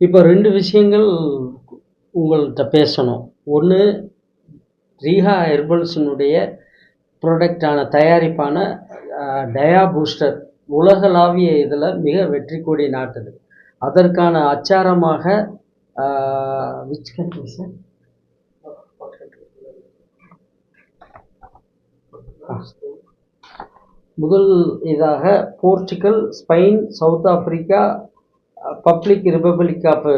இப்போ ரெண்டு விஷயங்கள் உங்கள்கிட்ட பேசணும். ஒன்று ரீஹா ஹெர்பல்ஸினுடைய ப்ராடக்டான தயாரிப்பான டயா பூஸ்டர் உலகளாவிய இதில் மிக வெற்றி கொடி நாட்டுது. அதற்கான அச்சாரமாக விச் கண்ட்ரி சார் முதல் இதாக Portugal Spain South Africa public republic of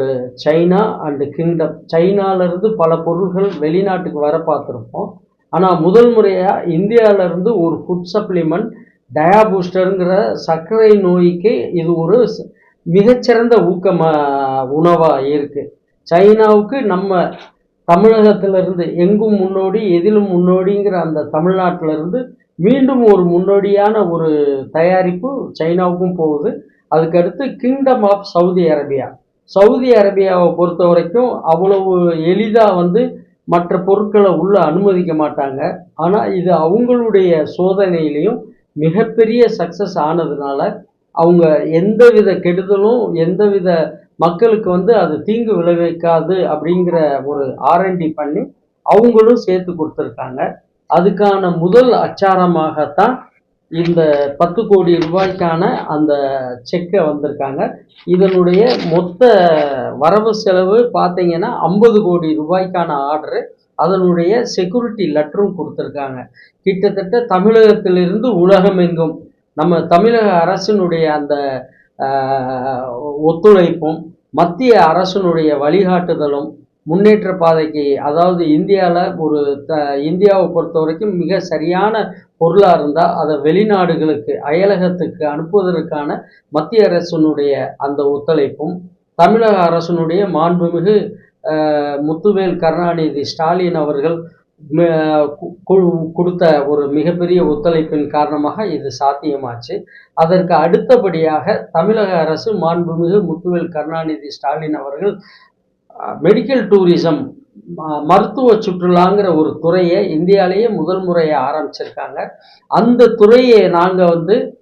China and kingdom சைனாலேருந்து பல பொருள்கள் வெளிநாட்டுக்கு வர பார்த்துருப்போம். ஆனால் முதல் முறையாக இந்தியாவிலேருந்து ஒரு ஃபுட் சப்ளிமெண்ட் டயா பூஸ்டருங்கிற சர்க்கரை நோய்க்கு இது ஒரு மிகச்சிறந்த ஊக்கமாக உணவாக இருக்குது சைனாவுக்கு நம்ம தமிழகத்திலிருந்து எங்கும் முன்னோடி எதிலும் முன்னோடிங்கிற அந்த தமிழ்நாட்டிலிருந்து மீண்டும் ஒரு முன்னோடியான ஒரு தயாரிப்பு சைனாவுக்கும் போகுது. அதுக்கடுத்து kingdom of Saudi Arabia Saudi அரேபியாவை பொறுத்த வரைக்கும் அவ்வளவு எளிதாக வந்து மற்ற பொருட்களை உள்ள அனுமதிக்க மாட்டாங்க. ஆனால் இது அவங்களுடைய சோதனையிலையும் மிகப்பெரிய சக்ஸஸ் ஆனதுனால அவங்க எந்தவித கெடுதலும் எந்தவித மக்களுக்கு வந்து அது தீங்கு விளைவிக்காது அப்படிங்கிற ஒரு ஆர்என்டி பண்ணி அவங்களும் சேர்த்து கொடுத்துருக்காங்க. அதுக்கான முதல் அச்சாரமாகத்தான் இந்த பத்து கோடி ரூபாய்க்கான அந்த செக்கை வந்திருக்காங்க. இதனுடைய மொத்த வரவு செலவு பார்த்தீங்கன்னா ஐம்பது கோடி ரூபாய்க்கான ஆர்டரு. அதனுடைய செக்யூரிட்டி லெட்டரும் கொடுத்துருக்காங்க. கிட்டத்தட்ட தமிழகத்திலிருந்து உலகமெங்கும் நம்ம தமிழக அரசினுடைய அந்த ஒத்துழைப்பும் மத்திய அரசினுடைய வழிகாட்டுதலும் முன்னேற்ற பாதைக்கு அதாவது இந்தியாவில் ஒரு த இந்தியாவை பொறுத்த வரைக்கும் மிக சரியான பொருளாக இருந்தால் அதை வெளிநாடுகளுக்கு அயலகத்துக்கு அனுப்புவதற்கான மத்திய அரசினுடைய அந்த ஒத்துழைப்பும் தமிழக அரசினுடைய மாண்புமிகு முத்துவேல் கருணாநிதி ஸ்டாலின் அவர்கள் கொடுத்த ஒரு மிகப்பெரிய ஒத்துழைப்பின் காரணமாக இது சாத்தியமாச்சு. அதற்கு அடுத்தபடியாக தமிழக அரசு மாண்புமிகு முத்துவேல் கருணாநிதி ஸ்டாலின் அவர்கள் மெடிக்கல் டூரிசம் ம- மருத்துவ சுற்றுலாங்கிற ஒரு துறையை இந்தியாவிலேயே முதல் முறையை ஆரம்பிச்சிருக்காங்க. அந்த துறையை நாங்கள் வந்து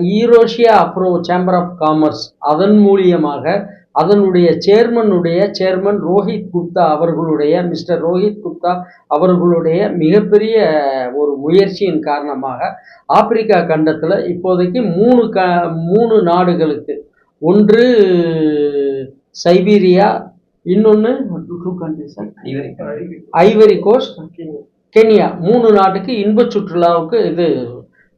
ஈரோஷியா அப்புறம் சேம்பர் ஆஃப் காமர்ஸ் அதன் மூலியமாக அதனுடைய சேர்மனுடைய சேர்மன் ரோஹித் குப்தா அவர்களுடைய மிஸ்டர் ரோஹித் குப்தா அவர்களுடைய மிகப்பெரிய ஒரு முயற்சியின் காரணமாக ஆப்பிரிக்கா கண்டத்தில் இப்போதைக்கு மூணு க மூணு நாடுகளுக்கு. ஒன்று சைபீரியா இன்னொன்று ஐவரி கோஸ்ட் கென்யா. மூணு நாட்டுக்கு இன்பச் சுற்றுலாவுக்கு இது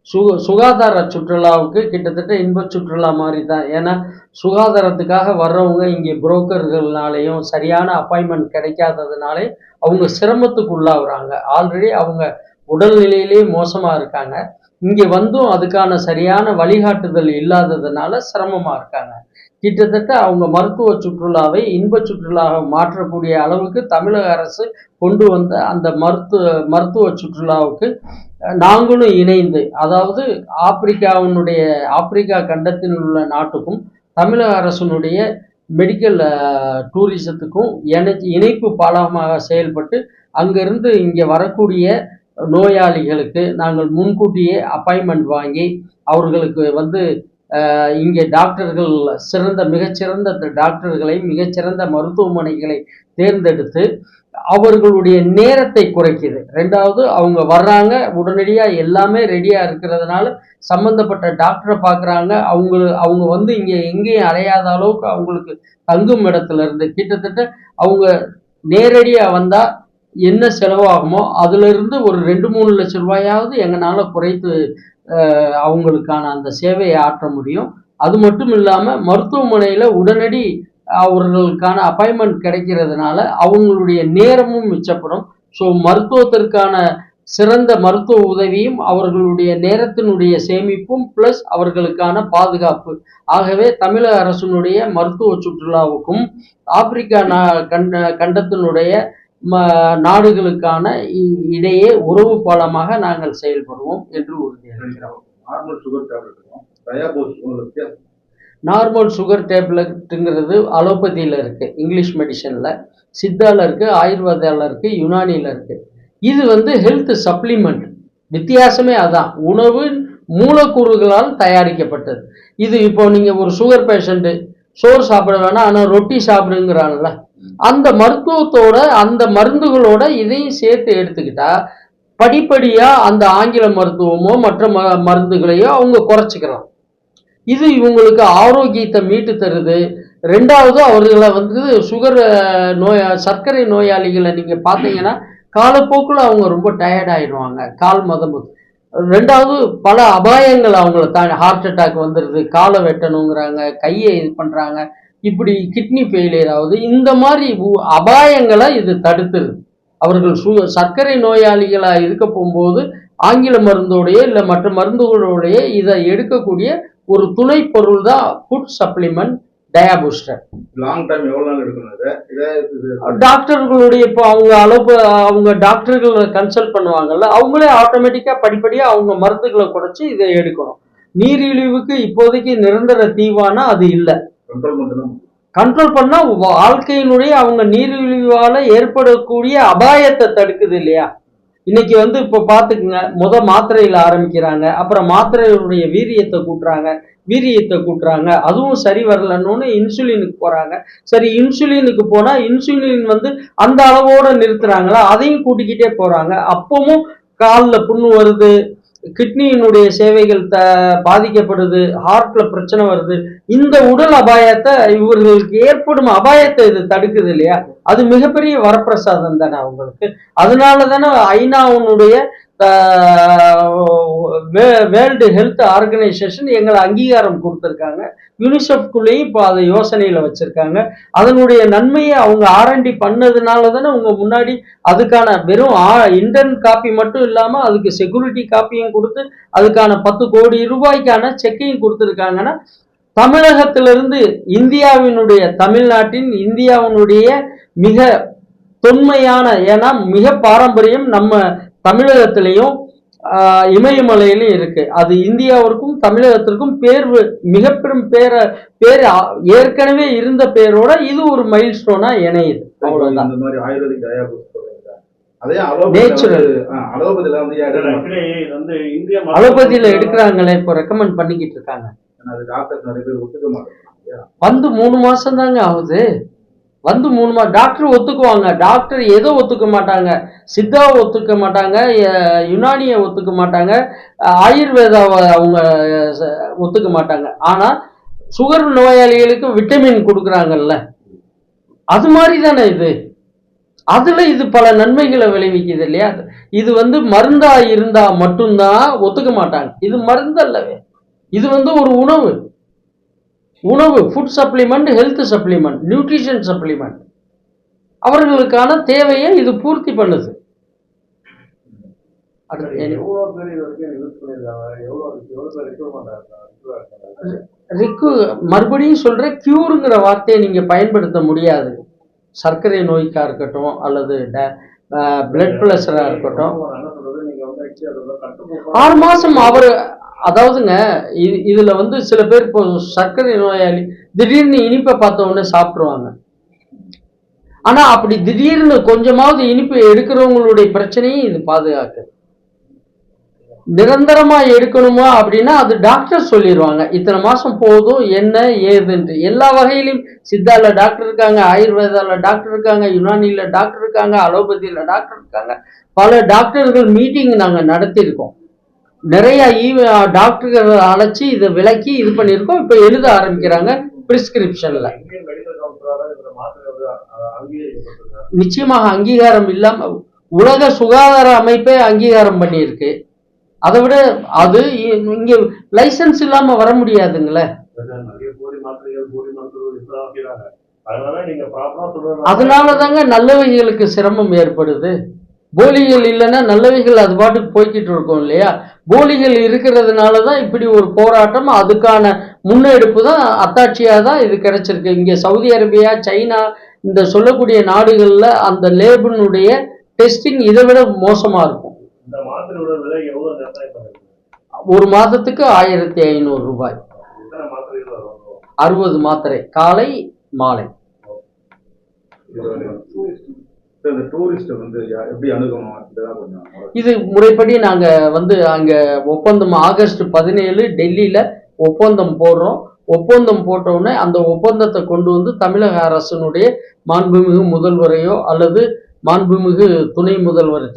சு சுகாதார சுற்றுலாவுக்கு கிட்டத்தட்ட இன்பச் சுற்றுலா மாதிரி தான் ஏன்னா சுகாதாரத்துக்காக வர்றவங்க இங்கே புரோக்கர்கள்னாலையும் சரியான அப்பாயின்மெண்ட் கிடைக்காததுனாலே அவங்க சிரமத்துக்கு உள்ளாகுறாங்க ஆல்ரெடி அவங்க உடல்நிலையிலே மோசமாக இருக்காங்க. இங்கே வந்தும் அதுக்கான சரியான வழிகாட்டுதல் இல்லாததுனால சிரமமாக இருக்காங்க. கிட்டத்தட்ட அவங்க மருத்துவ சுற்றுலாவை இன்பச் சுற்றுலாவை மாற்றக்கூடிய அளவுக்கு தமிழக அரசு கொண்டு வந்த அந்த மருத்துவ மருத்துவ சுற்றுலாவுக்கு நாங்களும் இணைந்து அதாவது ஆப்பிரிக்காவினுடைய ஆப்பிரிக்கா கண்டத்தில் உள்ள நாட்டுக்கும் தமிழக அரசினுடைய மெடிக்கல் டூரிசத்துக்கும் இணை இணைப்பு பாலமாக செயல்பட்டு அங்கிருந்து இங்கே வரக்கூடிய நோயாளிகளுக்கு நாங்கள் முன்கூட்டியே அப்பாயின்மெண்ட் வாங்கி அவர்களுக்கு வந்து இங்கே டாக்டர்கள் சிறந்த மிகச்சிறந்த டாக்டர்களை மிகச்சிறந்த மருத்துவமனைகளை தேர்ந்தெடுத்து அவர்களுடைய நேரத்தை குறைக்குது. ரெண்டாவது அவங்க வர்றாங்க உடனடியாக எல்லாமே ரெடியாக இருக்கிறதுனால சம்மந்தப்பட்ட டாக்டரை பார்க்குறாங்க. அவங்க அவங்க வந்து இங்கே எங்கேயும் அலையாத அளவுக்கு அவங்களுக்கு தங்கும் இடத்துல இருந்து கிட்டத்தட்ட அவங்க நேரடியாக வந்தால் என்ன செலவாகுமோ அதுலேருந்து ஒரு ரெண்டு மூணு லட்சம் ரூபாயாவது எங்களால் குறைத்து அவங்களுக்கான அந்த சேவையை ஆற்ற முடியும். அது மட்டும் இல்லாமல் மருத்துவமனையில் உடனடி அவர்களுக்கான அப்பாயின்மெண்ட் கிடைக்கிறதுனால அவங்களுடைய நேரமும் மிச்சப்படும். ஸோ மருத்துவத்திற்கான சிறந்த மருத்துவ உதவியும் அவர்களுடைய நேரத்தினுடைய சேமிப்பும் ப்ளஸ் அவர்களுக்கான பாதுகாப்பு. ஆகவே தமிழக அரசினுடைய மருத்துவ சுற்றுலாவுக்கும் ஆப்பிரிக்கா நா கண்ட கண்டத்தினுடைய நாடுகளுக்கான இடையே உறவு பாலமாக நாங்கள் செயல்படுவோம் என்று உறுதியளிக்கிறோம். நார்மல் சுகர் டேப்லெட்டுங்கிறது அலோபதியில் இருக்குது இங்கிலீஷ் மெடிசனில் சித்தாவில் இருக்குது ஆயுர்வேதாவில் இருக்குது யுனானியில் இருக்குது இது வந்து ஹெல்த் சப்ளிமெண்ட் வித்தியாசமே அதான். உணவு மூலக்கூறுகளால் தயாரிக்கப்பட்டது. இது இப்போ நீங்கள் ஒரு சுகர் பேஷண்ட்டு சோறு சாப்பிட வேணாம் ஆனால் ரொட்டி சாப்பிடுங்கிறான்ல அந்த மருத்துவத்தோட அந்த மருந்துகளோட இதையும் சேர்த்து எடுத்துக்கிட்டா படிப்படியா அந்த ஆங்கில மருத்துவமோ மற்ற ம மருந்துகளையோ அவங்க குறைச்சிக்கலாம் இது இவங்களுக்கு ஆரோக்கியத்தை மீட்டு தருது. ரெண்டாவது அவர்களை வந்து சுகர் நோய் சர்க்கரை நோயாளிகளை நீங்கள் பார்த்தீங்கன்னா காலப்போக்கில் அவங்க ரொம்ப டயர்ட் ஆயிடுவாங்க. கால் மதம் ரெண்டாவது பல அபாயங்கள் அவங்கள தாண்டி ஹார்ட் அட்டாக் வந்துடுது காலை வெட்டணுங்கிறாங்க கையை இது பண்ணுறாங்க இப்படி கிட்னி ஃபெயிலியர் ஆகுது இந்த மாதிரி அபாயங்களை இது தடுத்துருது அவர்கள் சு சர்க்கரை நோயாளிகளாக இருக்க போகும்போது ஆங்கில மருந்தோடைய இல்லை மற்ற மருந்துகளோடைய இதை எடுக்கக்கூடிய ஒரு துணை பொருள் தான் food supplement Diabooster long time நாள் எடுக்கணும் டாக்டர்களுடைய இப்போ அவங்க அளவு அவங்க டாக்டர்களை கன்சல்ட் பண்ணுவாங்கல்ல அவங்களே ஆட்டோமேட்டிக்காக படிப்படியாக அவங்க மருந்துகளை குறைச்சி இதை எடுக்கணும். நீரிழிவுக்கு இப்போதைக்கு நிரந்தர தீவானா அது இல்லை. கண்ட்ரோல் கண்ட்ரோல் பண்ணா வாழ்க்கையினுடைய அவங்க நீரிழிவால ஏற்படக்கூடிய அபாயத்தை தடுக்குது இல்லையா? இன்னைக்கு வந்து இப்போ பார்த்துக்குங்க முத மாத்திரையில் ஆரம்பிக்கிறாங்க அப்புறம் மாத்திரையுடைய வீரியத்தை கூட்டுறாங்க வீரியத்தை கூட்டுறாங்க அதுவும் சரி வரலன்னு இன்சுலினுக்கு போறாங்க. சரி இன்சுலினுக்கு போனா இன்சுலின் வந்து அந்த அளவோட நிறுத்துறாங்களா? அதையும் கூட்டிக்கிட்டே போறாங்க. அப்பவும் காலில் புண்ணு வருது கிட்னியினுடைய சேவைகள் த பாதிக்கப்படுது ஹார்ட்ல பிரச்சனை வருது. இந்த உடல் அபாயத்தை இவர்களுக்கு ஏற்படும் அபாயத்தை இது தடுக்குது இல்லையா? அது மிகப்பெரிய வரப்பிரசாதம் தானே அவங்களுக்கு. அதனால தானே ஐநாவுனுடைய வேர்ல்டு ஹெல்த் ஆர்கனைசேஷன் எங்களை அங்கீகாரம் கொடுத்துருக்காங்க. யூனிசெஃப்குள்ளேயும் இப்போ அதை யோசனையில் வச்சுருக்காங்க. அதனுடைய நன்மையை அவங்க ஆர்என்டி பண்ணதுனால தானே அவங்க முன்னாடி அதுக்கான வெறும் இன்டர்ன் காப்பி மட்டும் இல்லாமல் அதுக்கு செக்யூரிட்டி காப்பியும் கொடுத்து அதுக்கான பத்து கோடி ரூபாய்க்கான செக்கையும் கொடுத்துருக்காங்கன்னா தமிழகத்திலிருந்து இந்தியாவினுடைய தமிழ்நாட்டின் இந்தியாவினுடைய மிக தொன்மையான ஏன்னா மிக பாரம்பரியம் நம்ம தமிழகத்திலையும் இமயமலையிலும் இருக்கு. அது இந்தியாவிற்கும் தமிழகத்திற்கும் பேர் மிக பெரும் பேர பேர் ஏற்கனவே இருந்த பேரோட இது ஒரு மைல் ஸ்டோனா இணையுது. அவ்வளவுதான். அலோபதியில வந்து ஏன் எடுக்க மாட்டாங்க? Actually, இது வந்து இந்திய அலோபதியில எடுக்கிறாங்களே இப்போ ரெக்கமெண்ட் பண்ணிக்கிட்டு இருக்காங்க. வந்து மூணு மாசம் தாங்க ஆகுது. வந்து மூணு மா டாக்டர் ஒத்துக்குவாங்க. டாக்டர் எதோ ஒத்துக்க மாட்டாங்க? சித்தாவை ஒத்துக்க மாட்டாங்க யுனானியை ஒத்துக்க மாட்டாங்க ஆயுர்வேதாவை அவங்க ஒத்துக்க மாட்டாங்க. ஆனால் சுகர் நோயாளிகளுக்கு விட்டமின் கொடுக்குறாங்கல்ல. அது மாதிரி தானே இது? அதில் இது பல நன்மைகளை விளைவிக்குது இல்லையா? இது வந்து மருந்தாக இருந்தால் மட்டும்தான் ஒத்துக்க மாட்டாங்க. இது மருந்து அல்லவே இது வந்து ஒரு உணவு. உணவு food supplement health supplement nutrition supplement அவர்களுக்கான தேவையை இது பூர்த்தி பண்ணுது. ரிக்கு மறுபடியும் சொல்றேன் கியூருங்கிற வார்த்தையை நீங்க பயன்படுத்த முடியாது. சர்க்கரை நோய்க்கா இருக்கட்டும் அல்லது பிளட் ப்ரெஷரா இருக்கட்டும். ஆறு மாசம் அவர் அதாவதுங்க இது இதுல வந்து சில பேர் இப்போ சர்க்கரை நோயாளி திடீர்னு இனிப்பை பார்த்த உடனே சாப்பிடுவாங்க ஆனா அப்படி திடீர்னு கொஞ்சமாவது இனிப்பு எடுக்கிறவங்களுடைய பிரச்சனையும் இது பாதுகாக்குது. நிரந்தரமா எடுக்கணுமா அப்படின்னா அது டாக்டர் சொல்லிடுவாங்க இத்தனை மாசம் போதும் என்ன ஏதுன்ட்டு. எல்லா வகையிலும் சித்தால டாக்டர் இருக்காங்க ஆயுர்வேதால டாக்டர் இருக்காங்க யுனானில டாக்டர் இருக்காங்க அலோபதியில டாக்டர் இருக்காங்க. பல டாக்டர்கள் மீட்டிங் நாங்கள் நடத்தியிருக்கோம். நிறைய டாக்டர்கள் அழைச்சி இதை விளக்கி இது பண்ணியிருக்கோம். இப்போ எழுத ஆரம்பிக்கிறாங்க பிரிஸ்கிரிப்ஷன்ல நிச்சயமாக அங்கீகாரம் இல்லாம உலக சுகாதார அமைப்பே அங்கீகாரம் பண்ணியிருக்கு. அதை விட அது இ- இங்க லைசன்ஸ் இல்லாம வர முடியாதுங்களே. அதனால அதனால தாங்க நல்லவைகளுக்கு சிரமம் ஏற்படுது. போலிகள் இல்லைன்னா நல்லவைகள் அது பாட்டுக்கு போய்கிட்டு இருக்கும் இல்லையா? போலிகள் இருக்கிறதுனால தான் இப்படி ஒரு போராட்டம் அதுக்கான முன்னெடுப்பு தான் அத்தாட்சியாக தான் இது கிடைச்சிருக்கு. இங்கே சவுதி அரேபியா சைனா இந்த சொல்லக்கூடிய நாடுகளில் அந்த லேபினுடைய டெஸ்டிங் இதை விட மோசமாக இருக்கும். இந்த மாத்திரையோட விலை எவ்வளவு நிர்ணயம் பண்ணிருக்கு ஒரு மாதத்துக்கு ஆயிரத்தி ஐநூறு ரூபாய். அறுபது மாத்திரை. காலை மாலை. இந்த டூரிஸ்ட் வந்து யா- எப்படி அணுகணும்? இதெல்லாம் கொஞ்சம் இது முறைப்படி நாங்கள் வந்து அங்கே ஒப்பந்தம் ஆகஸ்ட் பதினேழு டெல்லியில் ஒப்பந்தம் போடுறோம். ஒப்பந்தம் போட்டவுடனே அந்த ஒப்பந்தத்தை கொண்டு வந்து தமிழக அரசினுடைய மாண்புமிகு முதல்வரையோ அல்லது மாண்புமிகு துணை முதல்வர்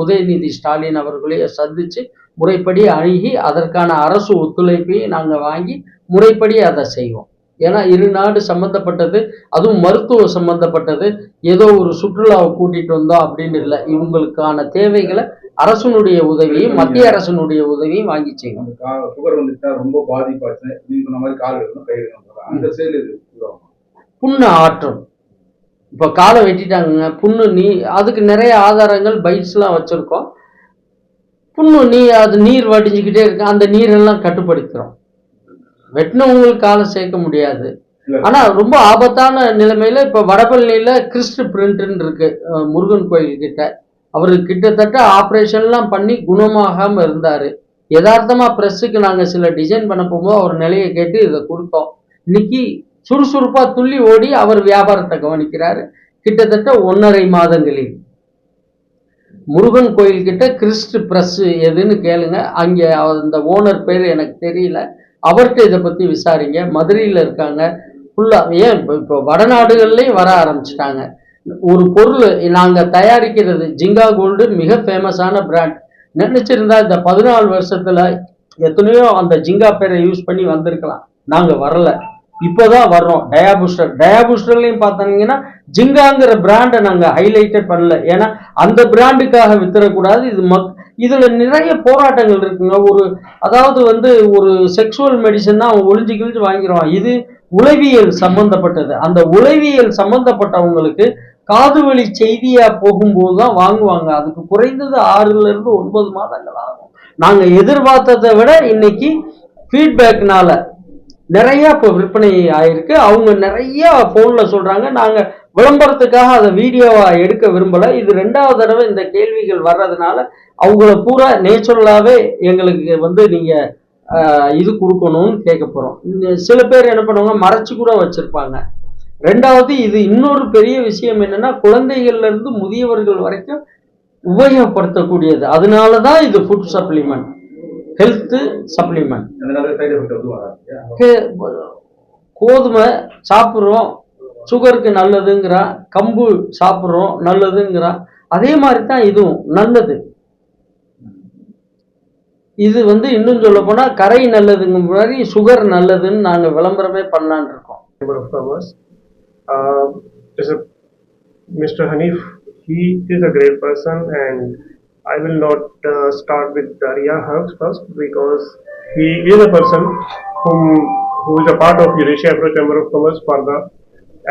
உதயநிதி ஸ்டாலின் அவர்களையோ சந்தித்து முறைப்படி அணுகி அதற்கான அரசு ஒத்துழைப்பை நாங்கள் வாங்கி முறைப்படி அதை செய்வோம். ஏன்னா இரு நாடு சம்மந்தப்பட்டது அதுவும் மருத்துவ சம்மந்தப்பட்டது ஏதோ ஒரு சுற்றுலாவை கூட்டிட்டு வந்தோம் அப்படின்னு இல்லை. இவங்களுக்கான தேவைகளை அரசனுடைய உதவியும் மத்திய அரசனுடைய உதவியும் வாங்கி கா சுகர் வந்துட்டா ரொம்ப பாதிப்பாச்சு நீங்க சொன்ன மாதிரி கால் எடுக்கணும் கை அந்த செயல். புண்ணு ஆற்றும் இப்போ காலை வெட்டிட்டாங்க புண்ணு நீ அதுக்கு நிறைய ஆதாரங்கள் பைட்ஸ்லாம் வச்சுருக்கோம். புண்ணு நீ அது நீர் வடிஞ்சுக்கிட்டே இருக்கு. அந்த நீரெல்லாம் கட்டுப்படுத்துகிறோம் வெட்டினவங்களுக்கு காலை சேர்க்க முடியாது. ஆனால் ரொம்ப ஆபத்தான நிலைமையில் இப்போ வடபழனியில் கிறிஸ்ட் பிரிண்ட்னு இருக்கு. முருகன் கோயில் கிட்ட. அவர் கிட்டத்தட்ட ஆப்ரேஷன்லாம் பண்ணி குணமாகாமல் இருந்தார். யதார்த்தமாக ப்ரெஸ்ஸுக்கு நாங்கள் சில டிசைன் பண்ண போகும்போது அவர் நிலையை கேட்டு இதை கொடுத்தோம். இன்னைக்கு சுறுசுறுப்பாக துள்ளி ஓடி அவர் வியாபாரத்தை கவனிக்கிறார். கிட்டத்தட்ட ஒன்றரை மாதங்களில். முருகன் கோயில்கிட்ட கிறிஸ்ட் பிரஸ் எதுன்னு கேளுங்க. அங்கே அந்த ஓனர் பேர் எனக்கு தெரியல. அவர்கிட்ட இதை பற்றி விசாரிங்க. மதுரையில் இருக்காங்க. ஃபுல்லாக ஏன் இப்போ இப்போ வடநாடுகள்லேயும் வர ஆரம்பிச்சிட்டாங்க. ஒரு பொருள் நாங்கள் தயாரிக்கிறது ஜிங்கா கோல்டு மிக ஃபேமஸான பிராண்ட். நினச்சிருந்தா இந்த பதினாலு வருஷத்தில் எத்தனையோ அந்த ஜிங்கா பேரை யூஸ் பண்ணி வந்திருக்கலாம். நாங்கள் வரல. இப்போதான் வர்றோம். டயாபூஸ்டர் டயாபூஸ்டர்லையும் பார்த்தீங்கன்னா ஜிங்காங்கிற பிராண்டை நாங்கள் ஹைலைட்டே பண்ணல. ஏன்னா அந்த பிராண்டுக்காக வித்துறக்கூடாது. இது மக் இதில் நிறைய போராட்டங்கள் இருக்குங்க. ஒரு அதாவது வந்து ஒரு செக்ஷுவல் மெடிசன் அவன் ஒளிஞ்சு கிழிஞ்சு வாங்கிடுவான் இது உளவியல் சம்பந்தப்பட்டது. அந்த உளவியல் சம்பந்தப்பட்டவங்களுக்கு காது வழி செய்தியா போகும்போது தான் வாங்குவாங்க. அதுக்கு குறைந்தது ஆறுல இருந்து ஒன்பது மாதங்கள் ஆகும். நாங்கள் எதிர்பார்த்ததை விட இன்னைக்கு ஃபீட்பேக்னால நிறைய இப்போ விற்பனை ஆயிருக்கு. அவங்க நிறைய ஃபோனில் சொல்கிறாங்க நாங்கள் விளம்பரத்துக்காக அதை வீடியோவாக எடுக்க விரும்பலை. இது ரெண்டாவது தடவை இந்த கேள்விகள் வர்றதுனால அவங்கள பூரா நேச்சுரலாகவே எங்களுக்கு வந்து நீங்கள் இது கொடுக்கணும்னு கேட்க போகிறோம் சில பேர் என்ன பண்ணுவாங்க மறைச்சு கூட வச்சுருப்பாங்க. ரெண்டாவது இது இன்னொரு பெரிய விஷயம் என்னென்னா குழந்தைகள்லேருந்து முதியவர்கள் வரைக்கும் உபயோகப்படுத்தக்கூடியது. அதனால தான் இது ஃபுட் சப்ளிமெண்ட் ஹெல்த் சப்ளிமெண்ட் கோதுமை சாப்பிட்றோம் சுகருக்கு நல்லதுங்கிறான் கம்பு சாப்பிட்றோம் நல்லதுங்கிறான் அதே மாதிரி தான் இதுவும் நல்லது. இது வந்து இன்னும் சொல்ல போனா கரை நல்லதுங்க மாதிரி சுகர் நல்லதுன்னு நாங்க விளம்பரமே பண்ணலான்னு இருக்கோம். Mr. Hanif, he is a great person, and I will not uh, start with Daria Herbs first because he is a person whom who is a part of Eurasia Afro Chamber of Commerce for the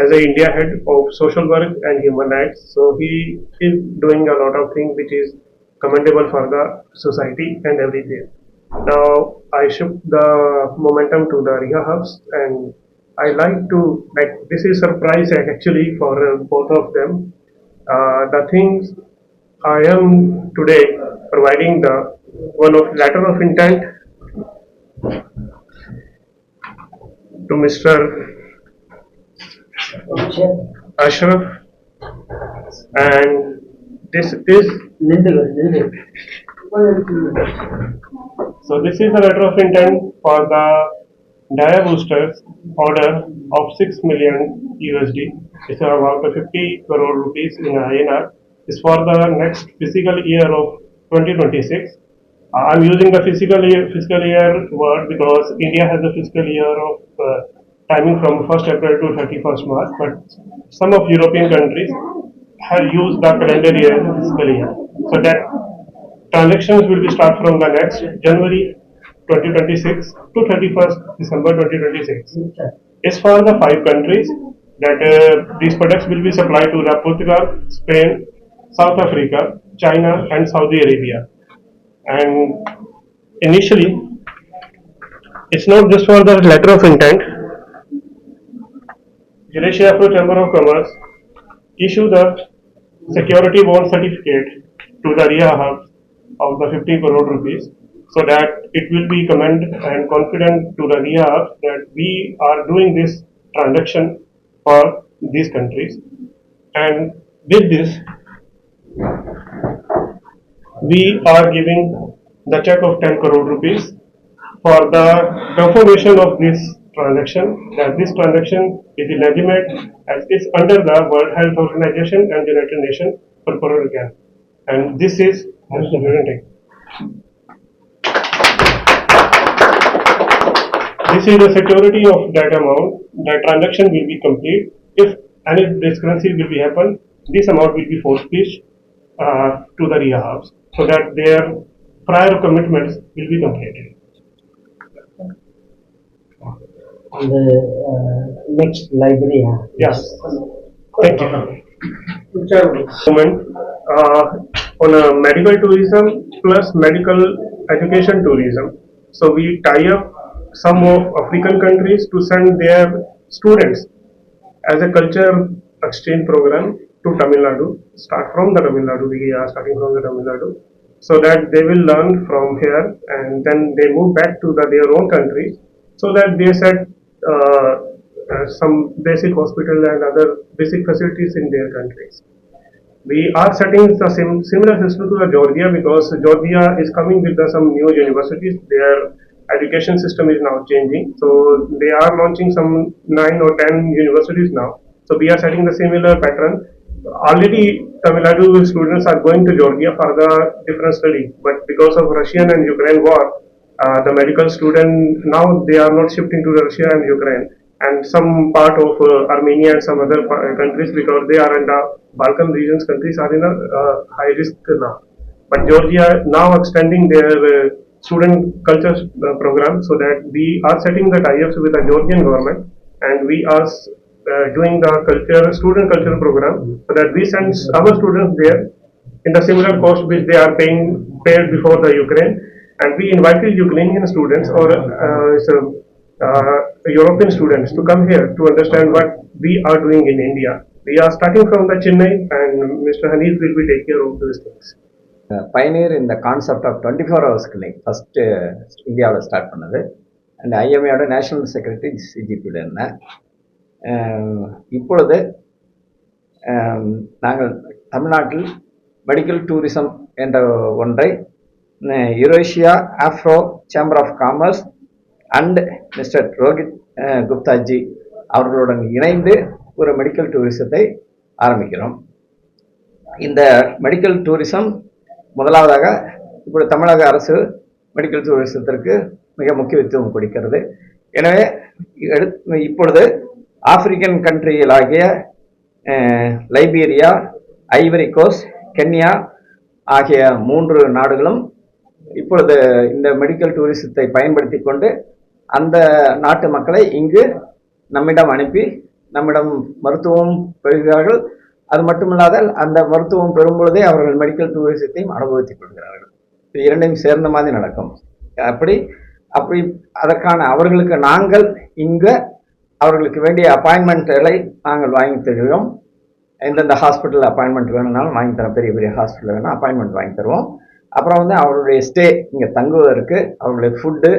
as a India head of social work and human rights. So he is doing a lot of things which is commendable for the society and everything. Now I shift the momentum to the Riha Hubs and I like to like this is surprise actually for uh, both of them. Uh, the things I am today providing the one of letter of intent to Mr. Ashraf and this is So this is the letter of intent for the Dia Boosters order of 6 million USD. It's about 50 crore rupees in INR. It's for the next fiscal year of 2026. Uh, I'm using the fiscal year, fiscal year word because India has a fiscal year of uh, timing from 1st April to 31st March, but some of European countries have used the calendar year as a fiscal year. So that transactions will be start from the next January 2026 to 31st December 2026. It's for the five countries that uh, these products will be supplied to the Portugal, Spain, South Africa, China, and Saudi Arabia. And initially, it's not just for the letter of intent. Eurasia Afro Chamber of Commerce issue the security bond certificate to the RIA hubs of the 50 crore rupees so that it will be commend and confident to the RIA hubs that we are doing this transaction for these countries. And with this, we are giving the check of 10 crore rupees for the confirmation of this transaction, that this transaction is legitimate as it's under the World Health Organization and United Nations purpose again. And this is most important. This is the security of that amount, that transaction will be complete. If any discrepancy will be happen, this amount will be forfeited uh, to the rehabs so that their prior commitments will be completed. On the uh, next library. Yes. Thank you. Moment, uh, on a medical tourism plus medical education tourism. So we tie up some of African countries to send their students as a culture exchange program to Tamil Nadu. Start from the Tamil Nadu, we are starting from the Tamil Nadu, so that they will learn from here and then they move back to the, their own countries, so that they set uh, uh, some basic hospital and other basic facilities in their countries. We are setting the sim- similar system to the Georgia because Georgia is coming with the, some new universities. Their education system is now changing. So they are launching some nine or ten universities now. So we are setting the similar pattern. Already Tamil Nadu students are going to Georgia for the different study, but because of Russian and Ukraine war, uh, the medical student now they are not shifting to Russia and Ukraine and some part of uh, Armenia and some other countries because they are in the Balkan regions countries are in a uh, high risk now. But Georgia now extending their uh, student culture uh, program so that we are setting the tie-ups with the Georgian government and we are doing the culture student culture program so that we send our students there in the similar cost which they are paying paid before the Ukraine and we invited Ukrainian students or uh, so, uh, European students to come here to understand what we are doing in India. We are starting from the Chennai and Mr. Hanif will be take care of these things. Pioneer இந்த concept of twenty four hours clinic first இந்தியாவில் start பண்ணது and ஐஎம்ஏயோட national secretary சிஜிபியில் இருந்தேன் அஹ் இப்பொழுது நாங்கள் தமிழ்நாட்டில் medical tourism என்ற ஒன்றை அஹ் Eurasia Afro chamber of commerce and mister Rohit Guptaji அவர்களுடன் இணைந்து ஒரு மெடிக்கல் டூரிசத்தை ஆரம்பிக்கிறோம். இந்த மெடிக்கல் டூரிசம் முதலாவதாக இப்படி தமிழக அரசு மெடிக்கல் டூரிசத்திற்கு மிக முக்கியத்துவம் கொடுக்கிறது. எனவே எடுத் இப்பொழுது ஆப்பிரிக்கன் கண்ட்ரிகளாகிய லைபீரியா ஐவரி கோஸ்ட் கென்யா ஆகிய மூன்று நாடுகளும் இப்பொழுது இந்த மெடிக்கல் டூரிசத்தை பயன்படுத்தி கொண்டு அந்த நாட்டு மக்களை இங்கு நம்மிடம் அனுப்பி நம்மிடம் மருத்துவம் பெறுகிறார்கள். அது மட்டுமில்லாதால் அந்த மருத்துவம் பெறும் பொழுதே அவர்கள் மெடிக்கல் டூரிசத்தையும் அனுபவித்துக் கொள்கிறார்கள். இது இரண்டையும் சேர்ந்த மாதிரி நடக்கும். அப்படி அப்படி அதற்கான அவர்களுக்கு நாங்கள் இங்கே அவர்களுக்கு வேண்டிய அப்பாயின்மெண்ட்களை நாங்கள் வாங்கி தருகிறோம். எந்தெந்த ஹாஸ்பிட்டலில் அப்பாயின்மெண்ட் வேணும்னாலும் வாங்கி தரோம் பெரிய பெரிய ஹாஸ்பிட்டலில் வேணும் அப்பாயின்மெண்ட் வாங்கி தருவோம். அப்புறம் வந்து அவருடைய ஸ்டே இங்கே தங்குவதற்கு அவங்களுடைய ஃபுட்டு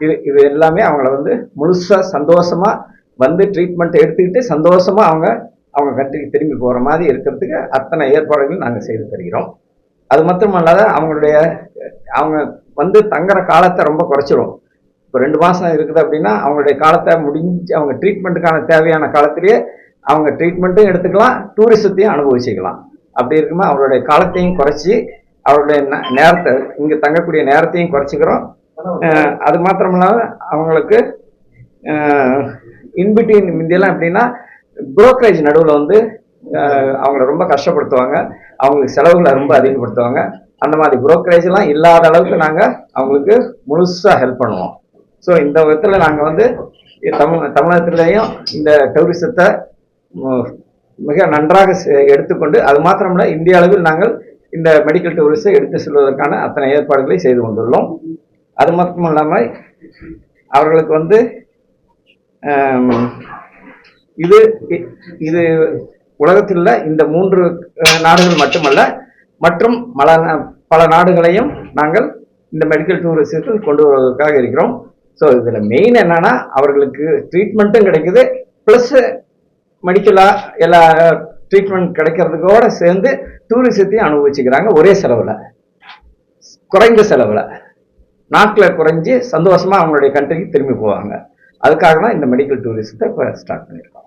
இது இது எல்லாமே அவங்கள வந்து முழுசாக சந்தோஷமாக வந்து ட்ரீட்மெண்ட் எடுத்துக்கிட்டு சந்தோஷமாக அவங்க அவங்க கண்ட்ரிக்கு திரும்பி போகிற மாதிரி இருக்கிறதுக்கு அத்தனை ஏற்பாடுகளும் நாங்கள் செய்து தருகிறோம். அது மட்டுமல்லாத அவங்களுடைய அவங்க வந்து தங்குற காலத்தை ரொம்ப குறைச்சிரும். இப்போ ரெண்டு மாதம் இருக்குது அப்படின்னா அவங்களுடைய காலத்தை முடிஞ்சு அவங்க ட்ரீட்மெண்ட்டுக்கான தேவையான காலத்திலேயே அவங்க ட்ரீட்மெண்ட்டும் எடுத்துக்கலாம் டூரிசத்தையும் அனுபவிச்சுக்கலாம். அப்படி இருக்கும்போது அவருடைய காலத்தையும் குறைச்சி அவருடைய நேரத்தை இங்கே தங்கக்கூடிய நேரத்தையும் குறைச்சிக்கிறோம். அது அது இல்லாமல் அவங்களுக்கு இன்பிட்வீன் முந்தியெல்லாம் எப்படின்னா புரோக்கரேஜ் நடுவில் வந்து அவங்கள ரொம்ப கஷ்டப்படுத்துவாங்க. அவங்களுக்கு செலவுகளை ரொம்ப அதிகப்படுத்துவாங்க. அந்த மாதிரி புரோக்கரேஜ்லாம் இல்லாத அளவுக்கு நாங்கள் அவங்களுக்கு முழுசாக ஹெல்ப் பண்ணுவோம். ஸோ இந்த விதத்தில் நாங்கள் வந்து தமிழ் தமிழகத்திலேயும் இந்த டூரிசத்தை மிக நன்றாக செ- எடுத்துக்கொண்டு அது மாத்திரமில்ல இந்திய அளவில் நாங்கள் இந்த மெடிக்கல் டூரிஸை எடுத்து செல்வதற்கான அத்தனை ஏற்பாடுகளை செய்து கொண்டுள்ளோம். அது மட்டும் இல்லாமல் அவர்களுக்கு வந்து இது இது உலகத்தில் உள்ள இந்த மூன்று நாடுகள் மட்டுமல்ல மற்றும் பல நா- பல நாடுகளையும் நாங்கள் இந்த மெடிக்கல் டூரிஸத்தில் கொண்டு வருவதற்காக இருக்கிறோம். ஸோ இதில் மெயின் என்னன்னா அவர்களுக்கு ட்ரீட்மெண்ட்டும் கிடைக்குது. ப்ளஸ் மெடிக்கலாக எல்லா ட்ரீட்மெண்ட் கிடைக்கிறதுக்கோட சேர்ந்து டூரிசத்தையும் அனுபவிச்சுக்கிறாங்க ஒரே செலவில். குறைந்த செலவில். நாட்டில் குறைஞ்சி சந்தோஷமாக அவங்களுடைய கண்ட்ரிக்கு திரும்பி போவாங்க. அதுக்காக தான் இந்த மெடிக்கல் டூரிசத்தை இப்போ ஸ்டார்ட் பண்ணியிருக்கோம்.